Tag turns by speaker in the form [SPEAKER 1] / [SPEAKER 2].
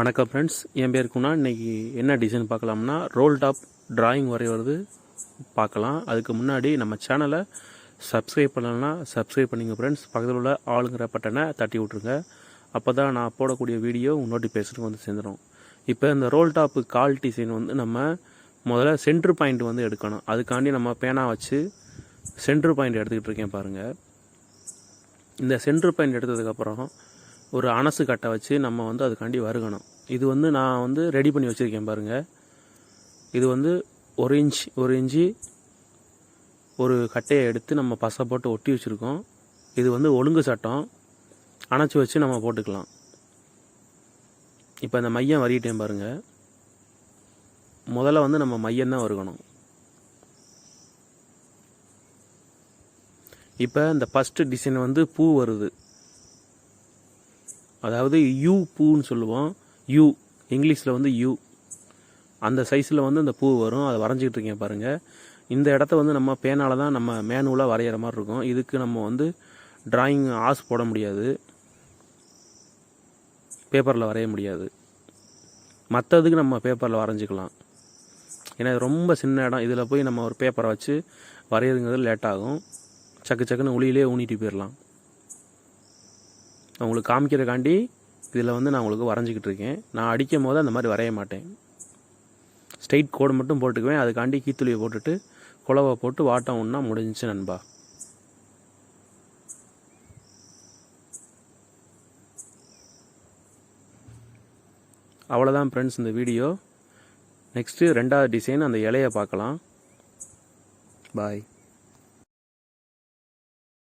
[SPEAKER 1] வணக்கம் ஃப்ரெண்ட்ஸ் என் பேர் குணா. இன்னைக்கு என்ன டிசைன் பார்க்கலாம்னா ரோல் டாப் ட்ராயிங் வரைகிறது பார்க்கலாம். அதுக்கு முன்னாடி நம்ம சேனலை சப்ஸ்கிரைப் பண்ணலன்னா சப்ஸ்கிரைப் பண்ணிங்க ஃப்ரெண்ட்ஸ் பக்கத்தில் உள்ள ஆளுங்கிற பட்டனை தட்டி விட்ருங்க அப்போ தான் நான் போடக்கூடிய வீடியோ நோட்டிஃபிகேஷனுக்கு வந்து சேர்ந்துடும் இப்போ இந்த ரோல் டாப்பு கால் டிசைன் வந்து நம்ம முதல்ல சென்ட்ரு பாயிண்ட் வந்து எடுக்கணும். அதுக்காண்டி நம்ம பேனா வச்சு சென்ட்ரு பாயிண்ட் எடுத்துக்கிட்டு இருக்கேன் பாருங்கள் இந்த சென்ட்ரு பாயிண்ட் எடுத்ததுக்கப்புறம் ஒரு அனசு கட்டை வச்சு நம்ம வந்து அதுக்காண்டி வருகணும் இது வந்து நான் வந்து ரெடி பண்ணி வச்சுருக்கேன் பாருங்கள் இது வந்து ஒரு இன்ச் ஒரு இன்ச்சு ஒரு கட்டையை எடுத்து நம்ம பசை போட்டு ஒட்டி வச்சுருக்கோம். இது வந்து ஒழுங்கு சட்டம். அணைச்சி வச்சு நம்ம போட்டுக்கலாம். இப்போ இந்த மையம் வரிட்டேன் பாருங்கள் முதல்ல வந்து நம்ம மையம் தான் வருகணும் இப்போ இந்த ஃபஸ்ட்டு டிசைன் வந்து பூ வருது. அதாவது யூ பூன்னு சொல்லுவோம். யூ. இங்கிலீஷில் வந்து யூ. அந்த சைஸில் வந்து அந்த பூ வரும். அதை வரைஞ்சிக்கிட்டு இருக்கேன் பாருங்கள் இந்த இடத்த வந்து நம்ம பேனால் தான் நம்ம மேனுவலாக வரைகிற மாதிரி இருக்கும். இதுக்கு நம்ம வந்து ட்ராயிங் ஆஸ் போட முடியாது. பேப்பரில் வரைய முடியாது. மற்றதுக்கு நம்ம பேப்பரில் வரைஞ்சிக்கலாம். ஏன்னா இது ரொம்ப சின்ன இடம். இதில் போய் நம்ம ஒரு பேப்பரை வச்சு வரைகிறதுங்கிறது லேட் ஆகும். சக்கு சக்குன்னு உளியிலே ஊனிட்டு போயிடலாம் உங்களுக்கு காமிக்கிறக்காண்டி இதில் வந்து நான் உங்களுக்கு வரைஞ்சிக்கிட்டு இருக்கேன். நான் அடிக்கும் போது அந்த மாதிரி வரைய மாட்டேன். ஸ்ட்ரைட் கோடு மட்டும் போட்டுக்குவேன். அதுக்காண்டி கீத்துளியை போட்டுட்டு குழவை போட்டு வாட்டம் ஒன்றா முடிஞ்சிச்சு நண்பா. அவ்வளோதான் ஃப்ரெண்ட்ஸ் இந்த வீடியோ. நெக்ஸ்ட்டு ரெண்டாவது டிசைன் அந்த இலையை பார்க்கலாம். பாய்